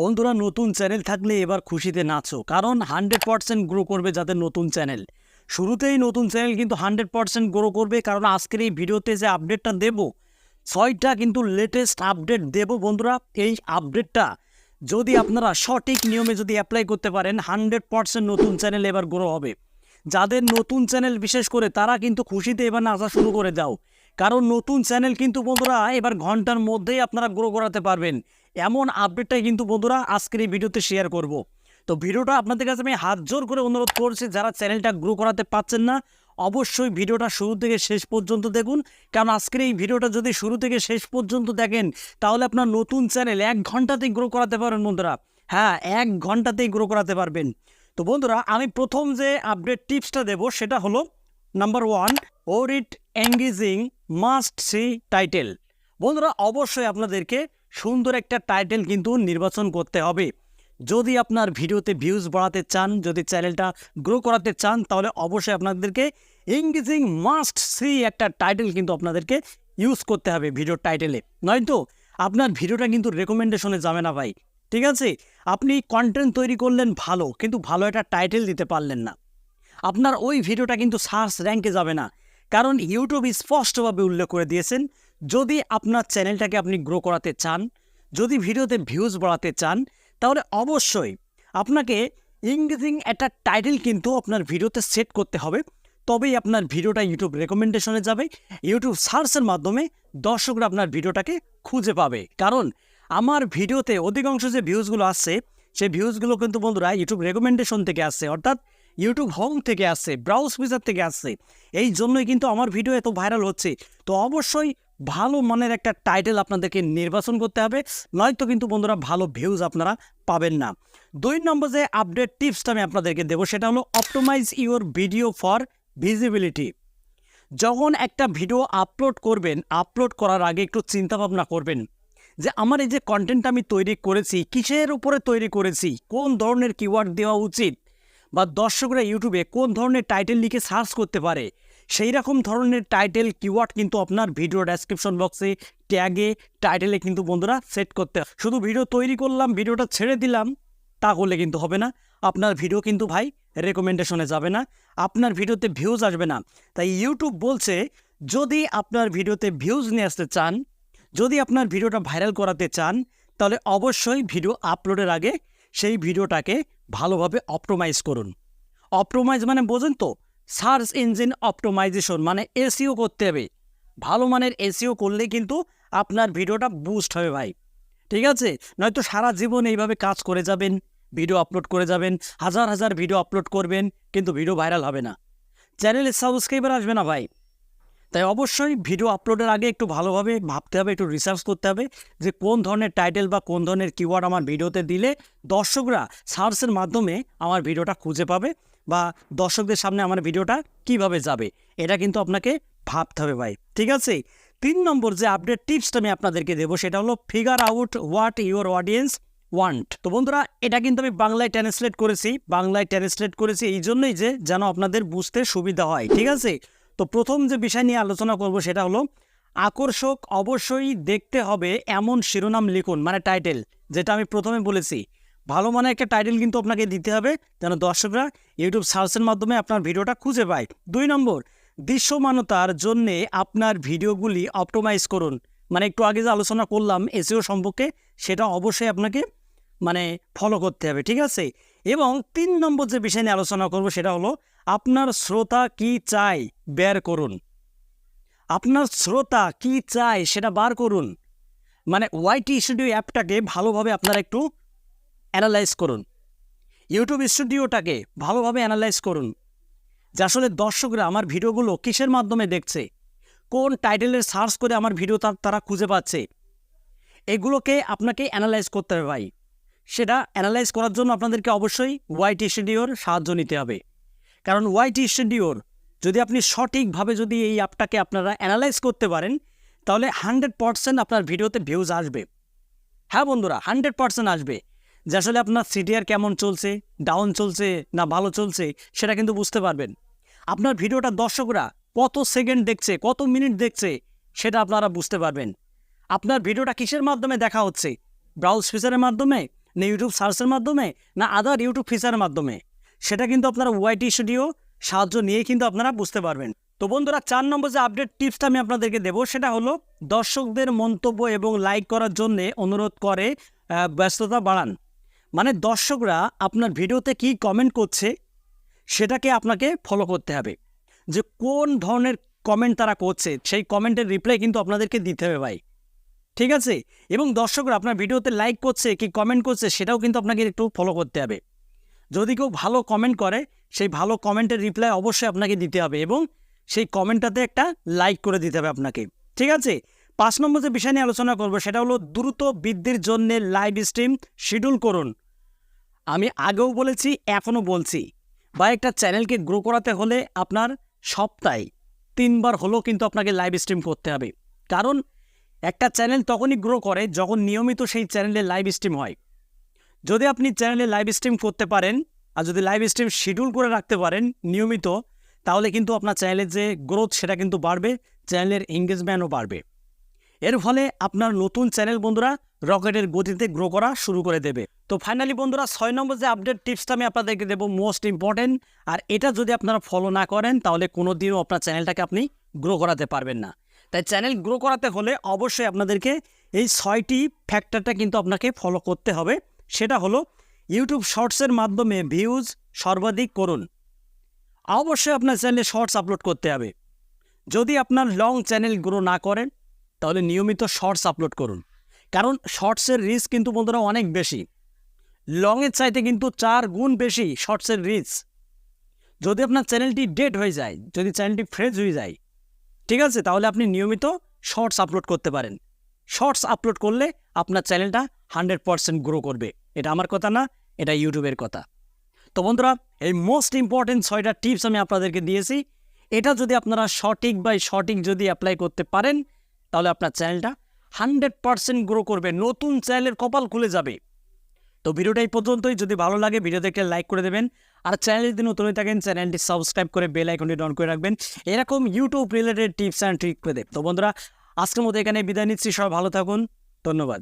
বন্ধুরা, নতুন চ্যানেল থাকলে এবার খুশিতে নাচো, কারণ হান্ড্রেড পার্সেন্ট গ্রো করবে যাদের নতুন চ্যানেল। শুরুতেই নতুন চ্যানেল কিন্তু হান্ড্রেড পার্সেন্ট গ্রো করবে, কারণ আজকের এই ভিডিওতে যে আপডেটটা দেব, ছয়টা কিন্তু লেটেস্ট আপডেট দেব বন্ধুরা। এই আপডেটটা যদি আপনারা সঠিক নিয়মে যদি অ্যাপ্লাই করতে পারেন, হান্ড্রেড পার্সেন্ট নতুন চ্যানেল এবার গ্রো হবে। যাদের নতুন চ্যানেল বিশেষ করে, তারা কিন্তু খুশিতে এবার নাচা শুরু করে দাও। কারণ নতুন চ্যানেল কিন্তু বন্ধুরা, এবার ঘণ্টার মধ্যেই আপনারা গ্রো করাতে পারবেন। এমন আপডেটটাই কিন্তু বন্ধুরা আজকের এই ভিডিওতে শেয়ার করব। তো ভিডিওটা আপনাদের কাছে আমি হাত জোর করে অনুরোধ করছি, যারা চ্যানেলটা গ্রো করাতে পাচ্ছেন না, অবশ্যই ভিডিওটা শুরু থেকে শেষ পর্যন্ত দেখুন। কারণ আজকের এই ভিডিওটা যদি শুরু থেকে শেষ পর্যন্ত দেখেন, তাহলে আপনার নতুন চ্যানেল এক ঘন্টাতেই গ্রো করাতে পারবেন বন্ধুরা। হ্যাঁ এক ঘন্টাতেই গ্রো করাতে পারবেন। তো বন্ধুরা, আমি প্রথম যে আপডেট টিপসটা দেব, সেটা হলো number one or it engaging must see title বন্ধুরা, অবশ্যই আপনাদেরকে সুন্দর একটা টাইটেল কিন্তু নির্বাচন করতে হবে। যদি আপনার ভিডিওতে ভিউজ বাড়াতে চান, যদি চ্যানেলটা গ্রো করাতে চান, তাহলে অবশ্যই আপনাদেরকে এঙ্গেজিং মাস্ট সি একটা টাইটেল কিন্তু আপনাদেরকে ইউজ করতে হবে ভিডিও টাইটেলে নয়তো আপনার ভিডিওটা কিন্তু রেকমেন্ডেশনে যাবে না ভাই। ঠিক আছে? আপনি কন্টেন্ট তৈরি করলেন ভালো, কিন্তু ভালো একটা টাইটেল দিতে পারলেন না। আপনার ওই ভিডিওটা কিন্তু সার্চ র্যাঙ্কে যাবে না। কারণ ইউটিউব স্পষ্টভাবে উল্লেখ করে দিয়েছেন, যদি আপনার চ্যানেলটাকে আপনি গ্রো করাতে চান, যদি ভিডিওতে ভিউজ বাড়াতে চান, তাহলে অবশ্যই আপনাকে ইংরেজিং একটা টাইটেল কিন্তু আপনার ভিডিওতে সেট করতে হবে। তবেই আপনার ভিডিওটা ইউটিউব রেকমেন্ডেশনে যাবে। ইউটিউব সার্চের মাধ্যমে দর্শকরা আপনার ভিডিওটাকে খুঁজে পাবে। কারণ আমার ভিডিওতে অধিকাংশ যে ভিউজগুলো আসছে সেই ভিউজগুলো কিন্তু বন্ধুরা ইউটিউব রেকমেন্ডেশন থেকে আসছে। অর্থাৎ ইউটিউব হোম থেকে আসছে ব্রাউজ ফিচার থেকে আসছে এই জন্যই কিন্তু আমার ভিডিও এত ভাইরাল হচ্ছে। তো অবশ্যই ভালো মানের একটা টাইটেল আপনাদেরকে নির্বাচন করতে হবে, নয়তো কিন্তু বন্ধুরা ভালো ভিউজ আপনারা পাবেন না। দুই নম্বর যে আপডেট টিপসটা আমি আপনাদেরকে দেবো, সেটা হলো optimize your video for visibility যখন একটা ভিডিও আপলোড করবেন আপলোড করার আগে একটু চিন্তা ভাবনা করবেন যে আমার এই যে কন্টেন্ট আমি তৈরি করেছি, কিসের উপরে তৈরি করেছি, কোন ধরনের কিওয়ার্ড দেওয়া উচিত বা দর্শকরা ইউটিউবে কোন ধরনের টাইটেল লিখে সার্চ করতে পারে, সেই রকম ধরনের টাইটেল কিওয়ার্ড কিন্তু আপনার ভিডিও ডেসক্রিপশন বক্সে ট্যাগে টাইটেলে কিন্তু বন্ধুরা সেট করতে। শুধু ভিডিও তৈরি করলাম ভিডিওটা ছেড়ে দিলাম, তা করলে কিন্তু হবে না। আপনার ভিডিও কিন্তু ভাই রেকমেন্ডেশনে যাবে না। আপনার ভিডিওতে ভিউজ আসবে না। তাই ইউটিউব বলছে, যদি আপনার ভিডিওতে ভিউজ নিয়ে আসতে চান, যদি আপনার ভিডিওটা ভাইরাল করাতে চান, তাহলে অবশ্যই ভিডিও আপলোডের আগে সেই ভিডিওটাকে ভালোভাবে অপটোমাইজ করুন। অপটোমাইজ মানে বোঝেন তো সার্চ ইঞ্জিন অপটোমাইজেশন মানে এসিও করতে হবে। ভালো মানের এসিও করলে কিন্তু আপনার ভিডিওটা বুস্ট হবে ভাই। ঠিক আছে? নয়তো সারা জীবন এইভাবে কাজ করে যাবেন ভিডিও আপলোড করে যাবেন, হাজার হাজার ভিডিও আপলোড করবেন, কিন্তু ভিডিও ভাইরাল হবে না। চ্যানেলে সাবস্ক্রাইবার আসবে না ভাই। তাই অবশ্যই ভিডিও আপলোডের আগে একটু ভালোভাবে ভাবতে হবে, একটু রিসার্চ করতে হবে যে কোন ধরনের টাইটেল বা কোন ধরনের কিওয়ার্ড আমার ভিডিওতে দিলে দর্শকরা সার্চের মাধ্যমে আমার ভিডিওটা খুঁজে পাবে বা দর্শকদের সামনে আমার ভিডিওটা কীভাবে যাবে, এটা কিন্তু আপনাকে ভাবতে হবে ভাই। ঠিক আছে? তিন নম্বর যে আপডেট টিপসটা আমি আপনাদেরকে দেবো সেটা হলো figure out what your audience want তো বন্ধুরা, এটা কিন্তু আমি বাংলায় ট্রান্সলেট করেছি, বাংলায় ট্রান্সলেট করেছি, এই জন্যই যে যেন আপনাদের বুঝতে সুবিধা হয়। ঠিক আছে? তো প্রথম যে বিষয় নিয়ে আলোচনা করব সেটা হলো, আকর্ষক অবশ্যই দেখতে হবে এমন শিরোনাম লিখুন মানে টাইটেল যেটা আমি প্রথমে বলেছি। ভালো মানে একটা টাইটেল কিন্তু আপনাকে দিতে হবে, যেন দর্শকরা ইউটিউব সার্চের মাধ্যমে আপনার ভিডিওটা খুঁজে পায়। দুই নম্বর, দৃশ্যমানতার জন্যে আপনার ভিডিওগুলি অপটোমাইজ করুন। মানে একটু আগে যে আলোচনা করলাম, এসিও সম্পর্কে, সেটা অবশ্যই আপনাকে মানে ফলো করতে হবে, ঠিক আছে? এবং তিন নম্বর যে বিষয় নিয়ে আলোচনা করব সেটা হলো আপনার শ্রোতা কি চায় বের করুন। আপনার শ্রোতা কি চায় সেটা বার করুন। মানে ওয়াইটি স্টুডিও অ্যাপটাকে ভালোভাবে আপনারা একটু অ্যানালাইজ করুন। ইউটিউব স্টুডিওটাকে ভালোভাবে অ্যানালাইজ করুন। যে আসলে দর্শকরা আমার ভিডিওগুলো কিসের মাধ্যমে দেখছে? কোন টাইটেলের সার্চ করে আমার ভিডিও তার- খুঁজে পাচ্ছে? এগুলোকে আপনাকে অ্যানালাইজ করতে হবে ভাই। সেটা অ্যানালাইজ করার জন্য আপনাদেরকে অবশ্যই ওয়াইটি স্টুডিওর সাহায্য নিতে হবে। কারণ ওয়াইটি স্টুডিওর যদি আপনি সঠিকভাবে যদি এই অ্যাপটাকে আপনারা অ্যানালাইজ করতে পারেন, তাহলে হান্ড্রেড পারসেন্ট আপনার ভিডিওতে ভিউজ আসবে। হ্যাঁ বন্ধুরা হান্ড্রেড পারসেন্ট আসবে। যে আসলে আপনার সিডিআর কেমন চলছে ডাউন চলছে না ভালো চলছে, সেটা কিন্তু বুঝতে পারবেন। আপনার ভিডিওটা দর্শকরা কত সেকেন্ড দেখছে, কত মিনিট দেখছে, সেটা আপনারা বুঝতে পারবেন। আপনার ভিডিওটা কিসের মাধ্যমে দেখা হচ্ছে? ব্রাউজ ফিচারের মাধ্যমে, না ইউটিউব সার্চের মাধ্যমে, না আদার ইউটিউব ফিচারের মাধ্যমে? সেটা কিন্তু আপনারা ওয়াইটি স্টুডিও সাহায্য নিয়ে কিন্তু আপনারা বুঝতে পারবেন। তো বন্ধুরা, চার নম্বর যে আপডেট টিপসটা আমি আপনাদেরকে দেবো, সেটা হলো দর্শকদের মন্তব্য এবং লাইক করার জন্যে অনুরোধ করে ব্যস্ততা বাড়ান। মানে দর্শকরা আপনার ভিডিওতে কি কমেন্ট করছে, সেটাকে আপনাকে ফলো করতে হবে। যে কোন ধরনের কমেন্ট তারা করছে, সেই কমেন্টের রিপ্লাই কিন্তু আপনাদেরকে দিতে হবে ভাই। ঠিক আছে? এবং দর্শকরা আপনার ভিডিওতে লাইক করছে, কি কমেন্ট করছে, সেটাও কিন্তু আপনাকে একটু ফলো করতে হবে। যদি কেউ ভালো কমেন্ট করে, সেই ভালো কমেন্টের রিপ্লাই অবশ্যই আপনাকে দিতে হবে এবং সেই কমেন্টটাতে একটা লাইক করে দিতে হবে আপনাকে। ঠিক আছে? পাঁচ নম্বর যে বিষয় নিয়ে আলোচনা করব, সেটা হলো দ্রুত বৃদ্ধির জন্য লাইভ স্ট্রিম শিডিউল করুন। আমি আগেও বলেছি, এখনও বলছি। বা একটা চ্যানেলকে গ্রো করাতে হলে আপনার সপ্তাহে তিনবার হলেও কিন্তু আপনাকে লাইভ স্ট্রিম করতে হবে। কারণ একটা চ্যানেল তখনই গ্রো করে যখন নিয়মিত সেই চ্যানেলে লাইভ স্ট্রিম হয়। যদি আপনি চ্যানেলে লাইভ স্ট্রিম করতে পারেন আর যদি লাইভ স্ট্রিম শিডিউল করে রাখতে পারেন নিয়মিত, তাহলে কিন্তু আপনার চ্যানেলের যে গ্রোথ সেটা কিন্তু বাড়বে, চ্যানেলের এঙ্গেজমেন্টও বাড়বে। এর ফলে আপনার নতুন চ্যানেল বন্ধুরা রকেটের গতিতে গ্রো করা শুরু করে দেবে। তো ফাইনালি বন্ধুরা, ছয় নম্বর যে আপডেট টিপসটা আমি আপনাদেরকে দেবো মোস্ট ইম্পর্টেন্ট আর এটা যদি আপনারা ফলো না করেন, তাহলে কোনো দিনও আপনার চ্যানেলটাকে আপনি গ্রো করাতে পারবেন না। তাই চ্যানেল গ্রো করাতে হলে অবশ্যই আপনাদেরকে এই ছয়টি ফ্যাক্টরটা কিন্তু আপনাকে ফলো করতে হবে। সেটা হলো ইউটিউব শর্টসের মাধ্যমে ভিউজ সর্বাধিক করুন। অবশ্যই আপনার চ্যানেলে শর্টস আপলোড করতে হবে। যদি আপনার লং চ্যানেল গ্রো না করেন, তাহলে নিয়মিত শর্টস আপলোড করুন। কারণ শর্টসের রিস্ক কিন্তু বন্ধুরা অনেক বেশি। লংয়ের চাইতে কিন্তু চার গুণ বেশি শর্টসের রিস্ক যদি আপনার চ্যানেলটি ডেড হয়ে যায়, যদি চ্যানেলটি ফ্রেজ হয়ে যায়, ঠিক আছে? তাহলে আপনি নিয়মিত শর্টস আপলোড করতে পারেন। শর্টস আপলোড করলে আপনার চ্যানেলটা হান্ড্রেড পারসেন্ট গ্রো করবে। এটা আমার কথা না, এটা ইউটিউবের কথা। তো বন্ধুরা, এই মোস্ট ইম্পর্টেন্ট ছয়টা টিপস আমি আপনাদেরকে দিয়েছি। এটা যদি আপনারা সঠিক বাই সঠিক যদি অ্যাপ্লাই করতে পারেন, তাহলে আপনার চ্যানেলটা হান্ড্রেড পারসেন্ট গ্রো করবে। নতুন চ্যানেলের কপাল খুলে যাবে। তো ভিডিওটা এই পর্যন্তই। যদি ভালো লাগে ভিডিও দেখলে লাইক করে দেবেন। আর চ্যানেল যদি নতুন হয়ে থাকেন চ্যানেলটি সাবস্ক্রাইব করে বেল আইকনটি অন করে রাখবেন। এরকম YouTube related tips and trick পেতে তো বন্ধুরা, আজকের মতো এখানে বিদায় নিচ্ছি। সবাই ভালো থাকুন। ধন্যবাদ।